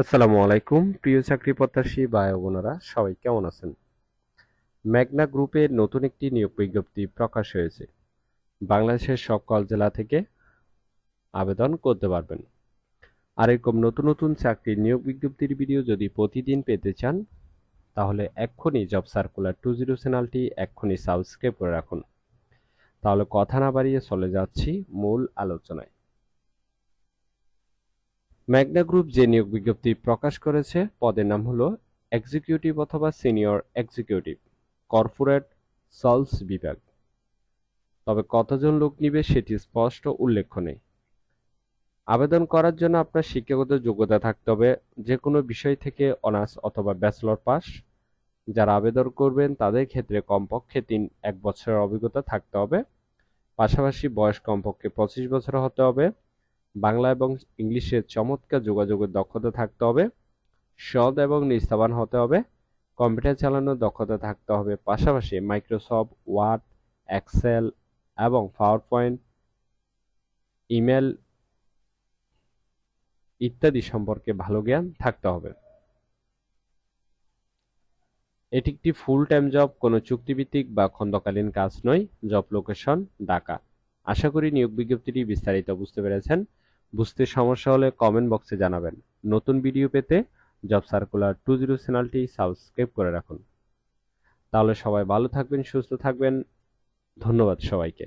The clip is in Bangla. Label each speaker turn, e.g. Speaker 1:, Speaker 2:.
Speaker 1: আসসালামু আলাইকুম, প্রিয় চাকরি প্রত্যাশী ভাই বোনেরা, সবাই কেমন আছেন? মেঘনা গ্রুপের নতুন একটি নিয়োগ বিজ্ঞপ্তি প্রকাশ হয়েছে। বাংলাদেশের সকল জেলা থেকে আবেদন করতে পারবেন। আর এরকম নতুন নতুন চাকরির নিয়োগ বিজ্ঞপ্তির ভিডিও যদি প্রতিদিন পেতে চান, তাহলে এক্ষুনি জব সার্কুলার টু জিরো চ্যানেলটি এক্ষুনি সাবস্ক্রাইব করে রাখুন। তাহলে কথা না বাড়িয়ে চলে যাচ্ছি মূল আলোচনায়। ম্যাগনা গ্রুপ যে নিয়োগ বিজ্ঞপ্তি প্রকাশ করেছে, পদের নাম হলো এক্সিকিউটিভ অথবা সিনিয়র এক্সিকিউটিভ, কর্পোরেট সলস বিভাগ। তবে কতজন লোক নিবে সেটি স্পষ্ট উল্লেখ নেই। আবেদন করার জন্য আপনার শিক্ষাগত যোগ্যতা থাকতে হবে যে কোনো বিষয় থেকে অনার্স অথবা ব্যাচেলর পাস। যারা আবেদন করবেন তাদের ক্ষেত্রে কমপক্ষে তিন এক বছরের অভিজ্ঞতা থাকতে হবে। পাশাপাশি বয়স কমপক্ষে পঁচিশ বছর হতে হবে। বাংলা এবং ইংলিশে চমৎকার যোগাযোগের দক্ষতা থাকতে হবে, সৎ এবং নিস্তাবান হতে হবে, কম্পিউটার চালানোর দক্ষতা থাকতে হবে, পাশাপাশি মাইক্রোসফট, ওয়ার্ড, এক্সেল এবং পাওয়ার পয়েন্ট ইমেল ইত্যাদি সম্পর্কে ভালো জ্ঞান থাকতে হবে। এটি একটি ফুল টাইম জব কোনো চুক্তিভিত্তিক বা খন্দকালীন কাজ নয়। Job location Dhaka. আশা করি নিয়োগ বিজ্ঞপ্তিটি বিস্তারিত বুঝতে পেরেছেন। বুঝতে সমস্যা হলে কমেন্ট বক্সে জানাবেন। নতুন ভিডিও পেতে জব সার্কুলার টু জিরো চ্যানেলটি সাবস্ক্রাইব করে রাখুন। তাহলে সবাই ভালো থাকবেন, সুস্থ থাকবেন। ধন্যবাদ সবাইকে।